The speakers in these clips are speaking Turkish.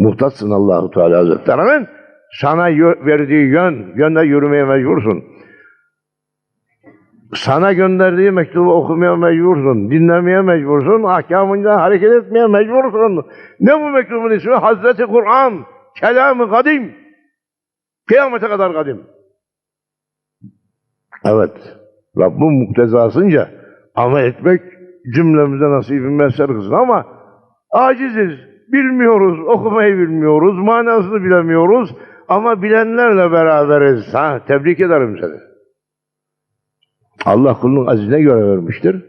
Muhtaçsın Allahu Teala Hazretleri'nin sana verdiği yön, yönde yürümeye mecbursun. Sana gönderdiği mektubu okumaya mecbursun, dinlemeye mecbursun, ahkamında hareket etmeye mecbursun. Ne bu mektubun ismi? Hazreti Kur'an, kelam-ı kadim. Kıyamete kadar kadim. Evet, Rabbim muktezasınca amel etmek cümlemize nasibin mesler kızın ama aciziz, bilmiyoruz, okumayı bilmiyoruz, manasını bilemiyoruz ama bilenlerle beraberiz. Ha, tebrik ederim seni. Allah kulun azizine göre vermiştir.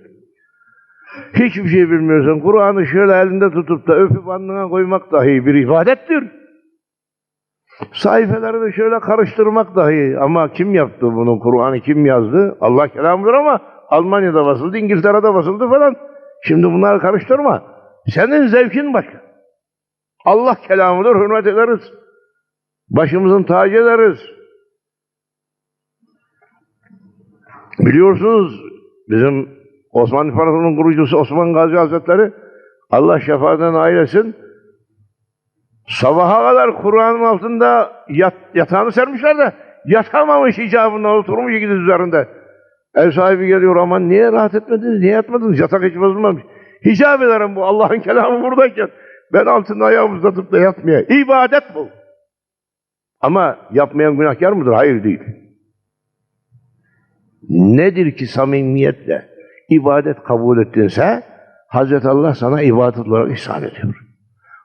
Hiçbir şey bilmiyorsan Kur'an'ı şöyle elinde tutup da öpüp alnına koymak dahi bir ibadettir. Sayfeleri de şöyle karıştırmak dahi ama kim yaptı bunu? Kur'an'ı kim yazdı? Allah kelamıdır ama Almanya'da basıldı, İngiltere'de basıldı falan. Şimdi bunları karıştırma. Senin zevkin başka. Allah kelamıdır, hürmet ederiz. Başımızın tacı ederiz. Biliyorsunuz bizim Osmanlı İmparatorluğu'nun kurucusu Osman Gazi Hazretleri Allah şefaatine nail etsin. Sabaha kadar Kur'an'ın altında yat, yatağını sermişler de yatamamış icabından oturmuş ikisi üzerinde. Ev sahibi geliyor aman niye rahat etmediniz, niye yatmadınız? Yatak hiç bozulmamış. Hicap ederim bu Allah'ın kelamı buradayken. Ben altında ayağımı uzatıp da yatmaya. İbadet bu. Ama yapmayan günahkar mıdır? Hayır değil. Nedir ki samimiyetle ibadet kabul ettinse Hazreti Allah sana ibadet olarak ihsan ediyor.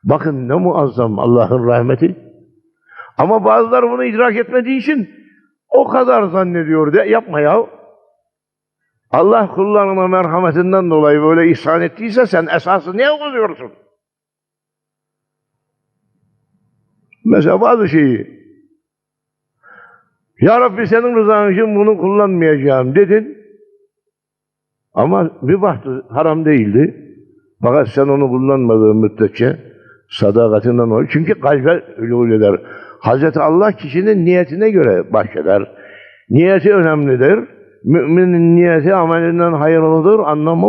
Bakın ne muazzam Allah'ın rahmeti. Ama bazıları bunu idrak etmediği için o kadar zannediyor de yapma ya. Allah kullarına merhametinden dolayı böyle ihsan ettiyse sen esası niye bozuyorsun? Mesela bazı şeyi Ya Rabbi senin rızan için bunu kullanmayacağım dedin. Ama bir baktı haram değildi. Fakat sen onu kullanmadığın müddetçe sadakatinden olur. Çünkü kalbe ölü eder. Hazreti Allah kişinin niyetine göre bahşeder. Niyeti önemlidir. Müminin niyeti amelinden hayırlıdır. Anlamı